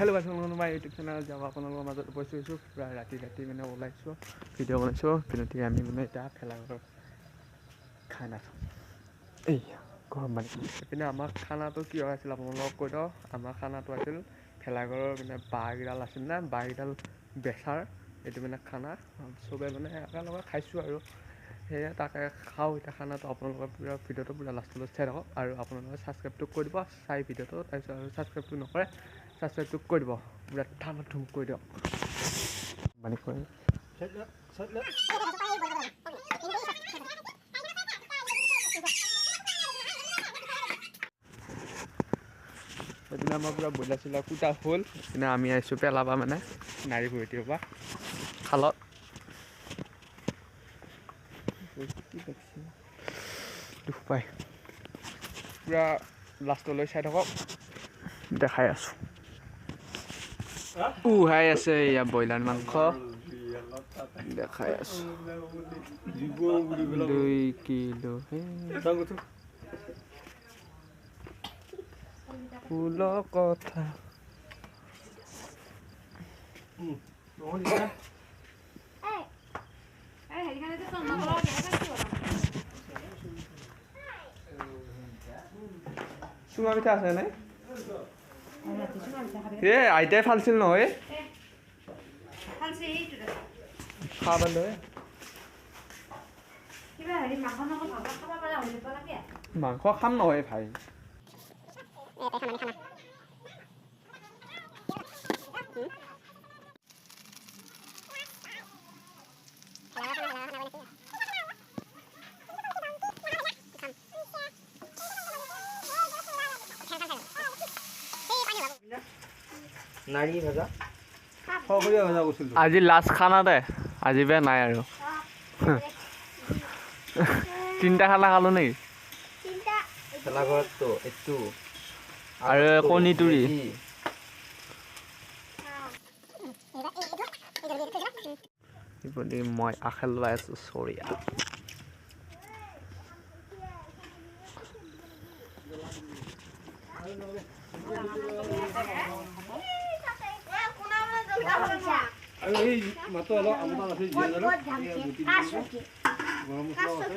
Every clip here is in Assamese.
হেল্ল' গাইছ কোনোবা ইউটিউব চেনেলত যাব আপোনালোকৰ মাজত উপস্থিত হৈছোঁ প্ৰায় ৰাতি ৰাতি মানে ওলাইছোঁ ভিডিঅ' বনাইছোঁ কিন্তু আমি মানে এতিয়া ভেলাঘৰ খানা খাম এই গৰম পানী এইপিনে আমাৰ খানাটো কি হয় আছিল আপোনালোকক কৈ দিওঁ আমাৰ খানাটো আছিল ভেলাঘৰৰ মানে বাঁহকেইডাল আছিল না বাঁহকেইডাল বেচাৰ এইটো মানে খানা চবে মানে একেলগে খাইছোঁ আৰু সেয়ে তাকে খাওঁ এতিয়া খানাটো আপোনালোকৰ পূৰা ভিডিঅ'টো পূৰা লাষ্টলৈ চাই থাকক আৰু আপোনালোকে ছাবস্ক্ৰাইবটো কৰি দিব চাই ভিডিঅ'টো তাৰপিছত আৰু ছাবস্ক্ৰাইবটো নকৰে ছাবস্ক্ৰাইবটো কৰি দিব পূৰা ধাম ধুম কৰি দিয়ক মানে কৈ সেইদিনা আমাৰ পূৰা ব্ৰইলাৰ চইলাৰ কুটা হ'ল কিন্তু আমি আহিছোঁ পেলাবা মানে নাৰী ভৰিটিৰ পৰা খালত দুখ পায় পূৰা লাষ্টলৈ চাই থাকক দেখাই আছোঁ উহাই আছে এয়া ব্ৰইলাৰ মাংস। দেখাই আছোঁ দুই কিলো ফুল কথা। চুঙা পিঠা আছে নাই? এ আইতাই ফালছিল নহয় মাংস খাম নহয় ভাই ভাজা। ভাজা আজি লাষ্ট খানা দে। আজি বে নাই আৰু। তিনিটা খানা খালোঁ নেকি? এইটো। আৰু কণীতুৰি ইপিনে মই আখেল লৈ আছোঁ চৰিয়া আৰু এই মাত্ৰ অলপ আমটা আছে জীয়া জানো গৰম মছলা আছে।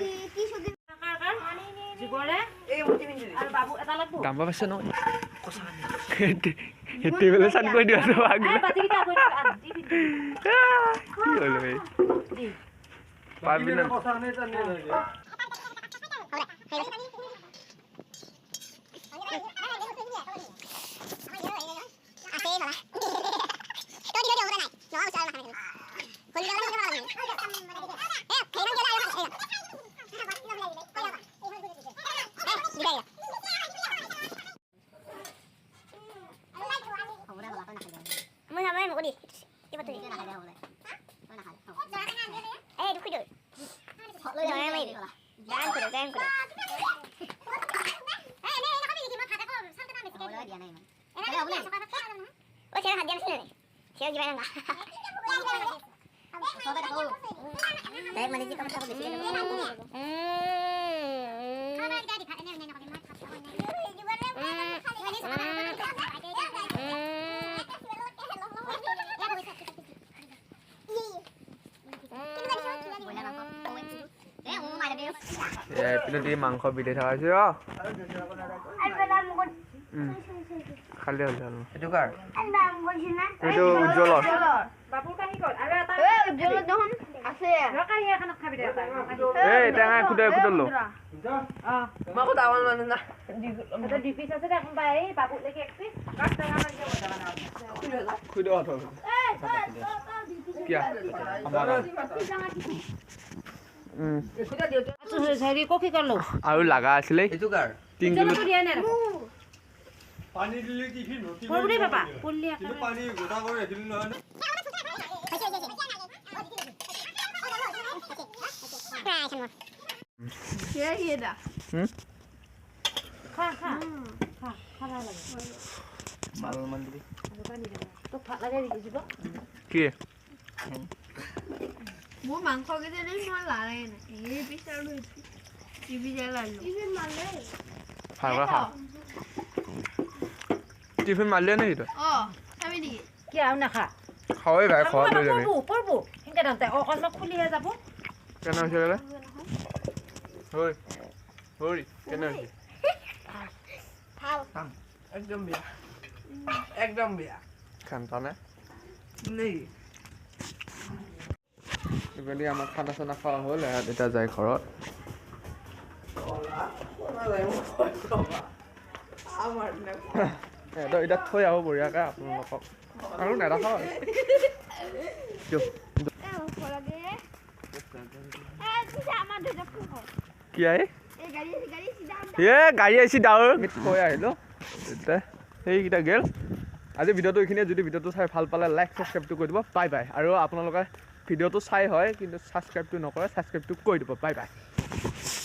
বাবু এটা লাগব? দাম পাইছে নহয়। সেইটো বোলে চান কৰি দিওঁ আৰু আগলৈ বাতিকেইটা আকৌ আদি কি হ'ল বে? পাবি টাইম করে ও ছেলে হাত দিয়ে ছিল রে। সেও জীবন না। দেখ মানে জি কমটা করে দিছি হুম খাবার গাড়ি খানে না না এইপিনে দি মাংস বিধি থকা হৈছে অ খালি হ'ল হ'ল এইটো কাৰ এইটো উজ্জ্বলৰ এই টেঙা আছে सारी कॉफी कर लो आऊ लगा असले हे तू कर तीन किलो तो लिया ना पाणी दिली খা ভাল লাগে মাল মান দিবি আৰু পানী দে তোক ভাত লাগে নেকি জীৱ কি মোৰ মাংস কেইজনী মই লাৰাই নাই এই পিছাৰো টিভি লালো ভালকৈ খা টিফিন মাৰিলে নেকি তই অ আমি কি আৰু নাখা খাওঁৱেই ভাই খোৱা লৈ যাবি পৰবো পৰবো সেনেকে দাওঁতে অকণমান খুলিহে যাব কেনে হৈছে বোলে হৈ হৈ কেনে হৈছে ভাল একদম বেয়া একদম বেয়া খান্তা নে নেই ইপিনে আমাৰ খানা চানা খোৱা হ'ল। এহঁত এতিয়া যায় ঘৰত। সিহঁতক এতিয়া থৈ আহোঁ বঢ়িয়াকৈ আপোনালোকক। আৰু নেদেখাওঁ। কিয়? কি আহি এ গাড়ী আহিছে ডাৱৰ থৈ আহিলোঁ। এতিয়া সেইকেইটা গেল আজি ভিডিঅ'টো এইখিনিয়ে। যদি ভিডিঅ'টো চাই ভাল পালে লাইক ছাবস্ক্ৰাইবটো কৰি দিব। বাই বাই আৰু আপোনালোকে ভিডিঅ'টো চাই হয় কিন্তু ছাবস্ক্ৰাইবটো নকৰে ছাবস্ক্ৰাইবটো কৰি দিব বাই বাই